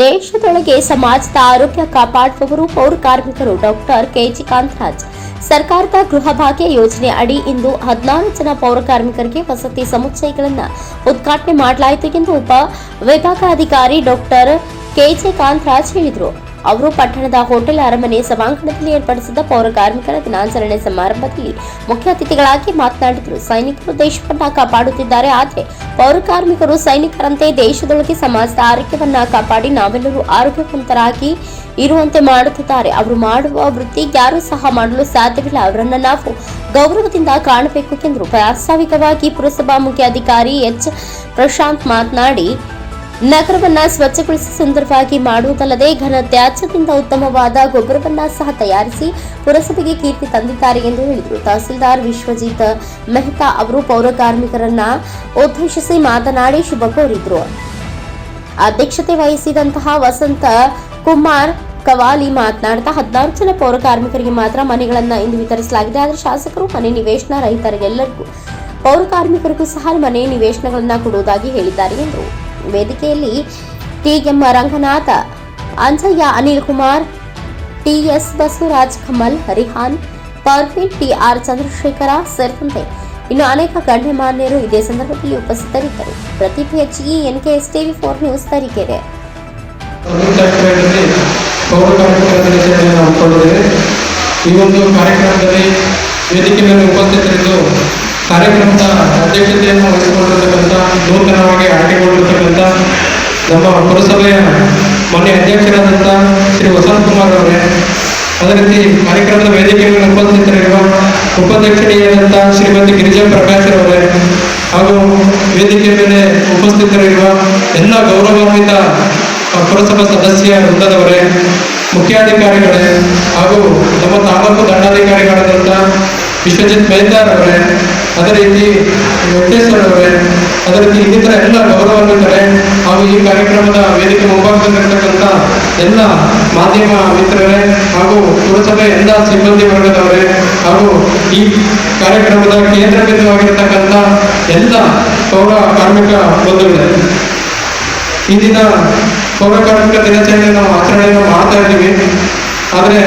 ದೇಶದೊಳಗೆ ಸಮಾಜದ ಆರೋಗ್ಯ ಕಾಪಾಡುವವರು ಪೌರ ಕಾರ್ಮಿಕರು ಡಾಕ್ಟರ್ ಕೆಜಿ ಕಾಂತರಾಜ್. ಸರ್ಕಾರದ ಗೃಹ ಭಾಗ್ಯ ಯೋಜನೆ ಅಡಿ ಇಂದು ಹದಿನಾರು ಜನ ಪೌರ ಕಾರ್ಮಿಕರಿಗೆ ವಸತಿ ಸಮುಚ್ಚಯಗಳನ್ನು ಉದ್ಘಾಟನೆ ಮಾಡಲಾಯಿತು ಎಂದು ಉಪ ವಿಭಾಗಾಧಿಕಾರಿ ಡಾಕ್ಟರ್ ಕೆಜೆ ಕಾಂತರಾಜ್ ಹೇಳಿದರು. ಅವರು ಪಟ್ಟಣದ ಹೋಟೆಲ್ ಅರಮನೆ ಸಭಾಂಗಣದಲ್ಲಿ ಏರ್ಪಡಿಸಿದ್ದ ಪೌರ ಕಾರ್ಮಿಕರ ದಿನಾಚರಣೆ ಸಮಾರಂಭದಲ್ಲಿ ಮುಖ್ಯ ಅತಿಥಿಗಳಾಗಿ ಮಾತನಾಡಿದರು. ಸೈನಿಕರು ದೇಶವನ್ನ ಕಾಪಾಡುತ್ತಿದ್ದಾರೆ. ಆದರೆ ಪೌರ ಕಾರ್ಮಿಕರು ಸೈನಿಕರಂತೆ ದೇಶದೊಳಗೆ ಸಮಾಜದ ಆರೋಗ್ಯವನ್ನ ಕಾಪಾಡಿ ನಾವೆಲ್ಲರೂ ಆರೋಗ್ಯವಂತರಾಗಿ ಇರುವಂತೆ ಮಾಡುತ್ತಿದ್ದಾರೆ. ಅವರು ಮಾಡುವ ವೃತ್ತಿ ಯಾರೂ ಸಹ ಮಾಡಲು ಸಾಧ್ಯವಿಲ್ಲ. ಅವರನ್ನ ನಾವು ಗೌರವದಿಂದ ಕಾಣಬೇಕು ಎಂದರು ಪ್ರಾಸ್ತಾವಿಕವಾಗಿ ಪುರಸಭಾ ಮುಖ್ಯ ಅಧಿಕಾರಿ ಎಚ್. ಪ್ರಶಾಂತ್ ಮಾತನಾಡಿ ನಗರವನ್ನ ಸ್ವಚ್ಛಗೊಳಿಸಿ ಸುಂದರವಾಗಿ ಮಾಡುವುದಲ್ಲದೆ ಘನ ತ್ಯಾಜ್ಯದಿಂದ ಉತ್ತಮವಾದ ಗೊಬ್ಬರವನ್ನ ಸಹ ತಯಾರಿಸಿ ಪುರಸಭೆಗೆ ಕೀರ್ತಿ ತಂದಿದ್ದಾರೆ ಎಂದು ಹೇಳಿದರು. ತಹಸೀಲ್ದಾರ್ ವಿಶ್ವಜಿತ್ ಮೆಹ್ತಾ ಅವರು ಪೌರ ಕಾರ್ಮಿಕರನ್ನ ಉದ್ದೇಶಿಸಿ ಮಾತನಾಡಿ ಶುಭ ಕೋರಿದ್ರು. ಅಧ್ಯಕ್ಷತೆ ವಹಿಸಿದಂತಹ ವಸಂತ ಕುಮಾರ್ ಕವಾಲಿ ಮಾತನಾಡ್ತಾ, ಹದಿನಾರು ಜನ ಪೌರ ಕಾರ್ಮಿಕರಿಗೆ ಮಾತ್ರ ಮನೆಗಳನ್ನ ಇಂದು ವಿತರಿಸಲಾಗಿದೆ. ಆದರೆ ಶಾಸಕರು ಮನೆ ನಿವೇಶನ ರೈತರಿಗೆಲ್ಲರಿಗೂ ಪೌರ ಕಾರ್ಮಿಕರಿಗೂ ಸಹ ಮನೆ ನಿವೇಶನಗಳನ್ನ ಕೊಡುವುದಾಗಿ ಹೇಳಿದ್ದಾರೆ ಎಂದರು. ವೇದಿಕೆಯಲ್ಲಿ TM Ranganatha, Anjayya Anil Kumar, TS Basavaraj Kamal Harihan Parveen TR Chandrashekhara ಸೇರಿದಂತೆ ಇನ್ನು ಅನೇಕ ಗಣ್ಯಮಾನ್ಯರು ಇದೇ ಸಂದರ್ಭದಲ್ಲಿ ಉಪಸ್ಥಿತರಿದ್ದರು. Pratibha K S TV four news Tarikere. ಈ ಒಂದು ಕಾರ್ಯಕ್ರಮದಲ್ಲಿ ವೇದಿಕೆ ಮೇಲೆ ಉಪಸ್ಥಿತರಿದ್ದು ಕಾರ್ಯಕ್ರಮದ ಅಧ್ಯಕ್ಷತೆಯನ್ನು ವಹಿಸಿಕೊಂಡಿರತಕ್ಕಂಥ ನೂತನವಾಗಿ ಆಯ್ಕೆಗೊಂಡಿರತಕ್ಕಂಥ ನಮ್ಮ ಪುರಸಭೆಯ ಮಾನ್ಯ ಅಧ್ಯಕ್ಷರಾದಂಥ ಶ್ರೀ ವಸಂತ್ ಕುಮಾರ್ ಅವರೇ, ಅದೇ ರೀತಿ ಕಾರ್ಯಕ್ರಮದ ವೇದಿಕೆ ಮೇಲೆ ಉಪಸ್ಥಿತರಿರುವ ಉಪಾಧ್ಯಕ್ಷರಿಯಾದಂಥ ಶ್ರೀಮತಿ ಗಿರಿಜಾ ಪ್ರಕಾಶ್ ಅವರೇ ಹಾಗೂ ವೇದಿಕೆ ಮೇಲೆ ಉಪಸ್ಥಿತರಿರುವ ಎಲ್ಲ ಗೌರವಾನ್ವಿತ ಪುರಸಭಾ ಸದಸ್ಯ ವೃಂದದವರೇ, ಮುಖ್ಯಾಧಿಕಾರಿಗಳೇ ಹಾಗೂ ನಮ್ಮ ತಾಲೂಕು ದಂಡಾಧಿಕಾರಿಗಳಾದಂಥ ವಿಶ್ವಜಿತ್ ಮೈದಾರ್ ಅವರೇ ಅದೇ ರೀತಿ ವೆಂಕಟೇಶ್ವರವರೇ ಅದೇ ರೀತಿ ಇನ್ನಿತರ ಎಲ್ಲ ಗೌರವಾನ್ವಿತರೇ, ಹಾಗೂ ಈ ಕಾರ್ಯಕ್ರಮದ ವೇದಿಕೆ ಮುಂಭಾಗದಲ್ಲಿರ್ತಕ್ಕಂಥ ಎಲ್ಲ ಮಾಧ್ಯಮ ಮಿತ್ರರೇ, ಹಾಗೂ ಪುರಸಭೆ ಎಲ್ಲ ಸಿಬ್ಬಂದಿ ವರ್ಗದವರೇ, ಹಾಗೂ ಈ ಕಾರ್ಯಕ್ರಮದ ಕೇಂದ್ರ ಬಿಂದುವಾಗಿರ್ತಕ್ಕಂಥ ಎಲ್ಲ ಪೌರ ಕಾರ್ಮಿಕ ಬಂಧುಗಳೇ. ಇಂದಿನ ದಿನ ಪೌರ ಕಾರ್ಮಿಕ ದಿನಾಚರಣೆ ನಾವು ಆಚರಣೆಯನ್ನು ಮಾಡ್ತಾ ಇದ್ದೀವಿ. ಆದರೆ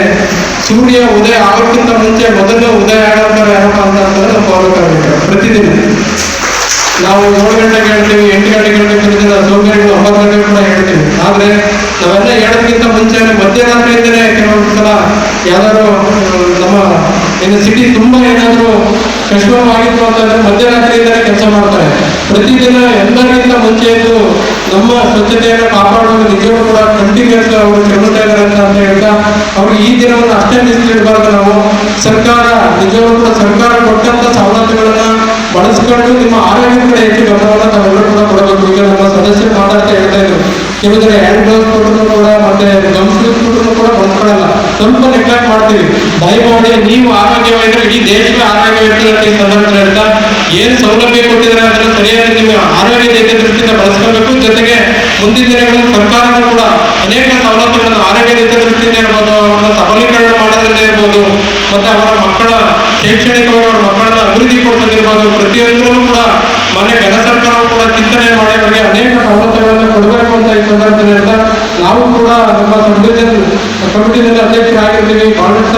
ಸೂರ್ಯ ಉದಯ ಆಗೋಕ್ಕಿಂತ ಮುಂಚೆ ಮೊದಲು ಉದಯ ಯಾರಪ್ಪ ಅಂತ ಅಂತಂದ್ರೆ ನಮ್ಮ ಪೌರ ಪ್ರತಿದಿನ. ನಾವು ಏಳು ಗಂಟೆಗೆ ಹೇಳ್ತೀವಿ, ಎಂಟು ಗಂಟೆಗೆ ಹೇಳ್ತೀವಿ ಸೋಮವಾರ ಒಂಬತ್ತು ಗಂಟೆ ಕೂಡ ಹೇಳ್ತೀವಿ. ಆದ್ರೆ ನಾವೆಲ್ಲ ಹೇಳೋದಕ್ಕಿಂತ ಮುಂಚೆ ಮಧ್ಯರಾತ್ರಿಯಿಂದಲೇ ಕೆಲವೊಂದು ಸಲ ಯಾರು ನಮ್ಮ ಇನ್ನು ಸಿಟಿ ತುಂಬಾ ಏನಾದರೂ ಕಷ್ಟವಾಗಿತ್ತು ಅಂತಂದ್ರೆ ಮಧ್ಯರಾತ್ರಿಯಿಂದಲೇ ಕೆಲಸ ಮಾಡ್ತಾರೆ. ಪ್ರತಿದಿನ ಎಲ್ಲರಿಗಿಂತ ಮುಂಚೆ ಎದ್ದು ನಮ್ಮ ಸ್ವಚ್ಛತೆಯನ್ನು ಕಾಪಾಡುವ ನಿಜವೂ ಕೂಡ ಕಂಟಿನ್ಯೂಸ್ ಅವರು ಕೆಮ್ಮುತ್ತಾ ಇದ್ದಾರೆ ಅಂತ ಅಂತ ಹೇಳ್ತಾ, ಅವ್ರು ಈ ದಿನವನ್ನು ಅಷ್ಟೇ ಮೀಸಲಿಡಬಾರ್ದು ನಾವು. ಸರ್ಕಾರ, ನಿಜವೂ ಕೂಡ ಸರ್ಕಾರ ಕೊಟ್ಟಂತ ಸವಲತ್ತುಗಳನ್ನ ಬಳಸ್ಕೊಂಡು ನಿಮ್ಮ ಆರೋಗ್ಯ ಕಡೆ ಹೆಚ್ಚು ಗಮನವನ್ನು ತಾವೆಲ್ಲರೂ ಕೂಡ ಕೊಡಬೇಕು. ಈಗ ನಮ್ಮ ಸದಸ್ಯರು ಮಾತಾಡ್ತಾ ಹೇಳ್ತಾ ಇದ್ರು. ಕೆಲವರು ಹ್ಯಾಂಡ್ ಗ್ಲೌಸ್ ಕೊಟ್ಟರು ಕೂಡ ಮತ್ತೆ ಗಮ್ಸ್ ಕೊಟ್ಟರು ಕೂಡ ಬಂದ್ಕೊಡಲ್ಲ ಸ್ವಲ್ಪ ನೆಗ್ಲೆಕ್ಟ್ ಮಾಡ್ತೀವಿ. ದಯಮಾಡಿ ನೀವು ಆರೋಗ್ಯವಾಗಿದ್ರೆ ಇಡೀ ದೇಶವೇ ಆರೋಗ್ಯವಾಗಿರ್ತದೆ ಅಂತ ಈ ಹೇಳ್ತಾ ಏನ್ ಸೌಲಭ್ಯ ಕೊಟ್ಟಿದ್ದಾರೆ ಅದನ್ನು ಸರಿಯಾಗಿ ನೀವು ಆರೋಗ್ಯ ರೀತಿಯ ದೃಷ್ಟಿಯಿಂದ ಬಳಸ್ಕೋಬೇಕು ಜೊತೆಗೆ ಮುಂದಿನ ದಿನಗಳಲ್ಲಿ ಸರ್ಕಾರನೂ ಕೂಡ ಅನೇಕ ಸವಲತ್ತುಗಳನ್ನು ಆರೋಗ್ಯ ರೀತಿಯ ದೃಷ್ಟಿಯಿಂದ ಇರ್ಬೋದು ಅವರ ಸಬಲೀಕರಣ ಮಾಡೋದ್ರಿಂದ ಇರ್ಬೋದು ಮತ್ತೆ ಅವರ ಮಕ್ಕಳ ಶೈಕ್ಷಣಿಕವಾಗಿ ಅವರ ಮಕ್ಕಳನ್ನ ಅಭಿವೃದ್ಧಿ ಪಡಿಸೋದಿರ್ಬೋದು ಪ್ರತಿಯೊಂದರಲ್ಲೂ ಕೂಡ ಮನೆ ಕೇಂದ್ರ ಸರ್ಕಾರವು ಕೂಡ ಚಿಂತನೆ ಮಾಡಿ, ಅವರಿಗೆ ಅನೇಕ ಸವಲತ್ತುಗಳನ್ನು ಕೊಡಬೇಕು ಅಂತ ಈ ಸಂದರ್ಭದಲ್ಲಿ ಹೇಳ್ತಾ ನಾವು ಕೂಡ ನಮ್ಮ ಸಂವಿಧಾನ ಕಮಿಟಿನಲ್ಲಿ ಅಧ್ಯಕ್ಷರಾಗಿರ್ತೀವಿ. ಕಾಂಗ್ರೆಸ್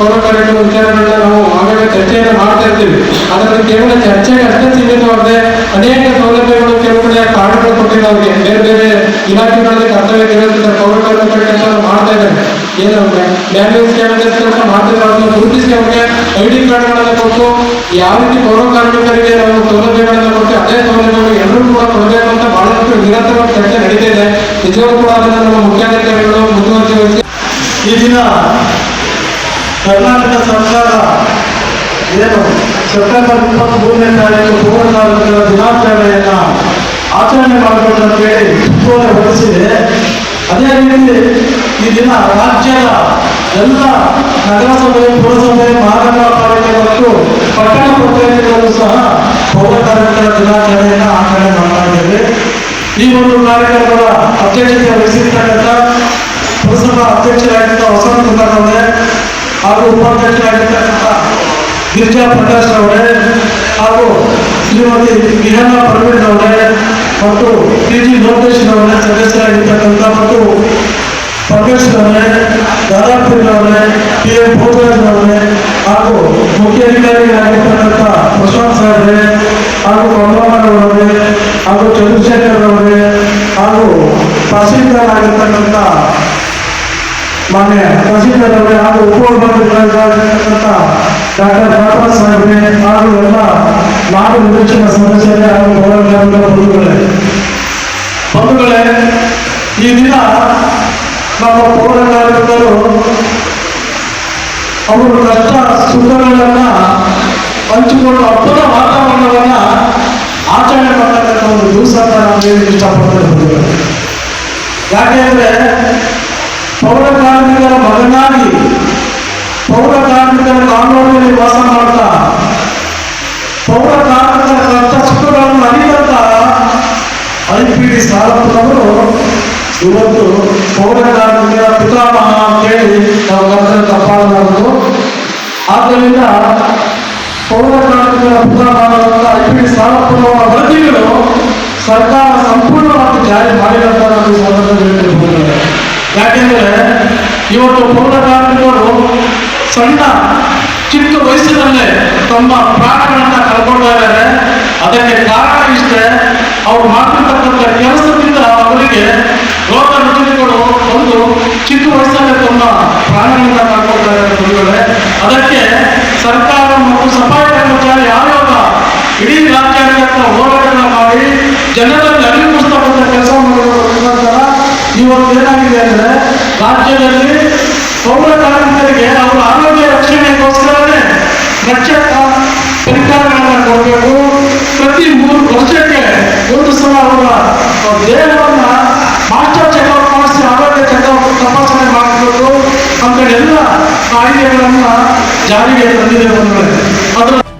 ಪೌರ ಕಾರ್ಯಕ್ರಮ ವಿಚಾರಗಳನ್ನ ನಾವು ಆಗಾಗ ಚರ್ಚೆಯನ್ನು ಮಾಡ್ತಾ ಇರ್ತೀವಿ. ಆದರೆ ಕೇವಲ ಚರ್ಚೆಗೆ ಅಷ್ಟೇ ಸೀಮಿತವಾಗದೆ ಅನೇಕ ಸೌಲಭ್ಯಗಳು ಕೆಲವು ಕಡೆ ಕಾರ್ಡ್ಗಳು ಅವ್ರಿಗೆ. ಬೇರೆ ಬೇರೆ ಇಲಾಖೆಗಳಲ್ಲಿ ಕರ್ತವ್ಯ ನಿರ್ವಹಿಸಿದ ಪೌರ ಮಾಡ್ತಾ ಇದ್ದಾರೆ. ಏನು ಮ್ಯಾನ್ಯಲ್ ಸ್ಕ್ಯಾನರ್ಸ್ ಕೆಲಸ ಅವ್ರನ್ನ ಗುರುತಿಸಿ ಅವ್ರಿಗೆ ಐ ಡಿ ಕಾರ್ಡ್ಗಳನ್ನು ಕೊಟ್ಟು ಯಾವ ರೀತಿ ಪೌರ ಕಾರ್ಮಿಕರಿಗೆ ನಾವು ಸೌಲಭ್ಯಗಳನ್ನು ಕೊಟ್ಟು ಅದೇ ಸೌಲಭ್ಯಗಳು ಎಲ್ಲರೂ ಕೂಡ ಕೊಡಬೇಕು ಅಂತ ಬಹಳಷ್ಟು ನಿರಂತರ ಚರ್ಚೆ ನಡೀತಾ ಇದೆ. ನಿಜವೂ ಕೂಡ ಅದನ್ನು ನಮ್ಮ ಮುಖ್ಯಾಧಿಕಾರಿಗಳು ಮುಂದುವರಿಸಿ ಈ ದಿನ ಕರ್ನಾಟಕ ಸರ್ಕಾರ ಏನು ಸೆಪ್ಟೆಂಬರ್ ಇಪ್ಪತ್ಮೂರನೇ ತಾರೀಕು ಪೌರ ಕಾರ್ಮಿಕರ ದಿನಾಚರಣೆಯನ್ನ ಆಚರಣೆ ಮಾಡಬೇಕು ಅಂತ ಹೇಳಿ ಹೊರಡಿಸಿದೆ. ಅದೇ ರೀತಿ ಈ ದಿನ ರಾಜ್ಯದ ಎಲ್ಲ ನಗರಸಭೆ, ಪುರಸಭೆ ಮಹಾನಗರ ಪಾಲಿಕೆ ಮತ್ತು ಪಟ್ಟಣ ಪಂಚಾಯತಿಗಳು ಸಹ ಪೌರ ದಿನಾಚರಣೆಯನ್ನ ಆಚರಣೆ ಮಾಡ್ತಾ ಇದ್ದೇವೆ. ಈ ಒಂದು ಕಾರ್ಯಕ್ರಮದ ಅಧ್ಯಕ್ಷತೆ ವಹಿಸಿರ್ತಕ್ಕಂಥ ಪುರಸಭಾ ಅಧ್ಯಕ್ಷರಾಗಿದ್ದ ವಸಂತ ಕುಮಾರ್ ಅವರೇ ಹಾಗೂ ಉಪಾಧ್ಯಕ್ಷರಾಗಿರ್ತಕ್ಕಂಥ ಗಿರಿಜಾ ಪ್ರಕಾಶ್ ಅವರೇ ಹಾಗೂ ಶ್ರೀಮತಿ ಕಿರಣ ಪ್ರವೀಣ್ ಅವರೇ ಮತ್ತು ಪಿ ಜಿ ಲೋಕೇಶ್ವರವರೇ ಸದಸ್ಯರಾಗಿರ್ತಕ್ಕಂಥ ಮತ್ತು ಪರಮೇಶ್ವರವರೇ ದಾದಾಪುರವರೇ ಕೆ. ಎಂ. ಹಾಗೂ ಮುಖ್ಯ ಅಧಿಕಾರಿಗಳಾಗಿರ್ತಕ್ಕಂಥ ಪ್ರಶಾಂತ್ ಸಾಹೇಬ್ರೆ, ಹಾಗೂ ಕಮಲಮ್ಮನವರೇ ಹಾಗೂ ಚಂದ್ರಶೇಖರ್ ಹಾಗೂ ತಹಸೀಲ್ದಾರ್ ಆಗಿರ್ತಕ್ಕಂಥ ಮಾನ್ಯ ತಹಸೀಲ್ದಾರ್ ಅವರೇ ಹಾಗೂ ಉಪವಿಭಾಗಾಧಿಕಾರಿಗಳಾಗಿರ್ತಕ್ಕಂಥ ಡಾಕ್ಟರ್ ಬಾಬಾ ಸಾಹೇಬ್ರೆ, ಹಾಗೂ ಎಲ್ಲ ನಾಡು ನಿರೀಕ್ಷಣ ಸದಸ್ಯರೇ, ಹಾಗೂ ಹೋರಾಟಗಾರರ ಬಂಧುಗಳೇ. ಬಂಧುಗಳೇ, ಈ ದಿನ ನಮ್ಮ ಪೌರ ಕಾರ್ಮಿಕರು ಅವರು ಕಷ್ಟ ಸುಖಗಳನ್ನ ಹಂಚಿಕೊಂಡು ಹಬ್ಬದ ವಾತಾವರಣವನ್ನ ಆಚರಣೆ ಮಾಡತಕ್ಕಂಥ ಒಂದು ದಿವಸ ನಾನು ಹೇಳಲಿಕ್ಕೆ ಇಷ್ಟಪಡ್ತೇನೆ ಯಾಕೆಂದ್ರೆ ಪೌರ ಕಾರ್ಮಿಕರ ಮಗನಾಗಿ, ಪೌರ ಕಾರ್ಮಿಕರ ಕಾನೂನಿನಲ್ಲಿ ವಾಸ ಮಾಡ್ತಾ, ಪೌರ ಕಾರ್ಮಿಕರ ಕಷ್ಟ ಸುಖಗಳನ್ನು ಅರಿತಂತ ಐ ಪಿ ಡಿ ಸಾರಪ್ಪನವರು ಇವತ್ತು ಪೌರ ಕಾರ್ಮಿಕರ ಪಿತಾಮಹ ಅಂತೇಳಿ ಕರೆದರೆ ತಪ್ಪಾಗಲಾರದು ಆದ್ದರಿಂದ ಪೌರ ಕಾರ್ಮಿಕರ ಪಿತಾಮಹರಾದಂಥ ಐ ಪಿ ಡಿ ಸಾರಪ್ಪನವರ ವರದಿಗಳು ಸರ್ಕಾರ ಸಂಪೂರ್ಣವಾಗಿ ಜಾರಿ ಮಾಡಿದಂತ ಒಂದು ಸಂದರ್ಭದಲ್ಲಿ. ಯಾಕೆಂದ್ರೆ ಇವತ್ತು ಪೌರ ಕಾರ್ಮಿಕರು ಸಣ್ಣ, ಚಿಕ್ಕ ವಯಸ್ಸಿನಲ್ಲೇ ತಮ್ಮ ಪ್ರಾಣಗಳನ್ನ ಕಳ್ಕೊಳ್ತಾ ಇದ್ದಾರೆ ಅದಕ್ಕೆ ಕಾರಣ ಇಷ್ಟೇ, ಅವ್ರು ಮಾಡಿರ್ತಕ್ಕಂಥ ಕೆಲಸದಿಂದ ಅವರಿಗೆ ರೋಗ ರುಜಿನಗಳು ಒಂದು ಚಿಕ್ಕ ವಯಸ್ಸಲ್ಲೇ ತಮ್ಮ ಪ್ರಾಣಗಳನ್ನ ಮಾಡ್ಕೊಳ್ತಾರೆ ಬಂಧುಗಳೇ. ಅದಕ್ಕೆ ಸರ್ಕಾರ ಮತ್ತು ಸಫಾಯಿ ಕರ್ಮಚಾರಿ ಆಯೋಗ ಇಡೀ ರಾಜ್ಯಾದ್ಯಂತ ಹೋರಾಟಗಳನ್ನ ಮಾಡಿ, ಜನರಲ್ಲಿ ಅರಿವು ಪುಸ್ತಕದ ಕೆಲಸ ಮುಖಾಂತರ ಇವತ್ತು ಏನಾಗಿದೆ ಅಂದ್ರೆ, ರಾಜ್ಯದಲ್ಲಿ ಪೌರ ಕಾರ್ಮಿಕರಿಗೆ ಅವರ ಆರೋಗ್ಯ ರಕ್ಷಣೆಗೋಸ್ಕರನೇ ರಕ್ಷಕ ಪರಿಕರಗಳನ್ನ ಕೊಡಬೇಕು. ಪ್ರತಿ ಮೂರು ವರ್ಷಕ್ಕೆ ಒಂದು ಸಲ ಅವರ ದೇಹವನ್ನು ಮಾಸ್ಟರ್ ಚೆಕಪ್ ಮಾಡಿಸಿ ಆರೋಗ್ಯ ಚೆಕಪ್ ತಪಾಸಣೆ ಮಾಡಬೇಕು. ಅಂತ ಎಲ್ಲ ಕಾಯ್ದೆಗಳನ್ನ ಜಾರಿಗೆ ತಂದಿದೆ ಬಂದ್ರೆ. ಅದರ